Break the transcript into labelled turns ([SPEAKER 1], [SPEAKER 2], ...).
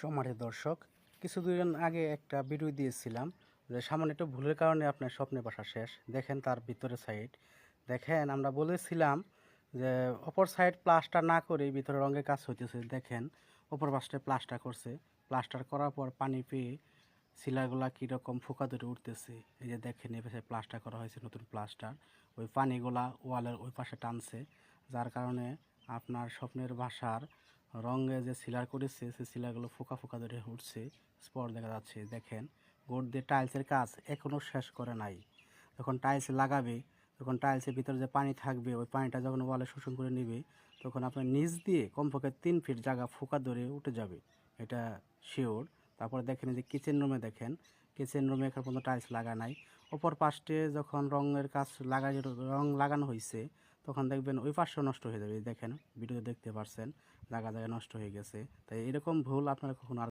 [SPEAKER 1] সম্মানিত দর্শক কিছুদিন আগে একটা ভিডিও দিয়েছিলাম যে সামান্য একটু ভুলের কারণে আপনার স্বপ্নের বাসা শেষ। দেখেন তার ভিতরে সাইড দেখেন, আমরা বলেছিলাম যে অপর সাইড প্লাস্টার না করে ভিতরে রঙের কাজ হইতেছে। দেখেন, অপর পাশে প্লাস্টার করছে। প্লাস্টার করার পর পানি পেয়ে শিলাগুলা কীরকম ফোকা ধরে উঠতেছে। এই যে দেখেন, এই পাশে প্লাস্টার করা হয়েছে, নতুন প্লাস্টার ওই পানিগুলা ওয়ালের ওই পাশে টানছে, যার কারণে আপনার স্বপ্নের বাসার রঙে যে সিলার করেছে, সেই সিলারগুলো ফোকা ফোকা ধরে উঠছে, স্পট দেখা যাচ্ছে। দেখেন, গোট দিয়ে টাইলসের কাজ এখনও শেষ করে নাই। যখন টাইলস লাগাবে তখন টাইলসের ভিতরে যে পানি থাকবে, ওই পানিটা যখন ওয়ালে শোষণ করে নেবে, তখন আপনার নিচ দিয়ে কমপক্ষে তিন ফিট জায়গা ফোকা ধরে উঠে যাবে। এটা শিওর। তারপরে দেখেন যে কিচেন রুমে দেখেন কিচেন রুমে এখন পর্যন্ত টাইলস লাগা নাই। অপর পাশে যখন রঙের কাজ লাগা রং লাগানো হয়েছে তখন দেখবেন ওই পাশও নষ্ট হয়ে যাবে দেখেন ভিডিও দেখতে পারছেন, জায়গা জায়গা নষ্ট হয়ে গেছে। তাই এরকম ভুল আপনারা কখনো আর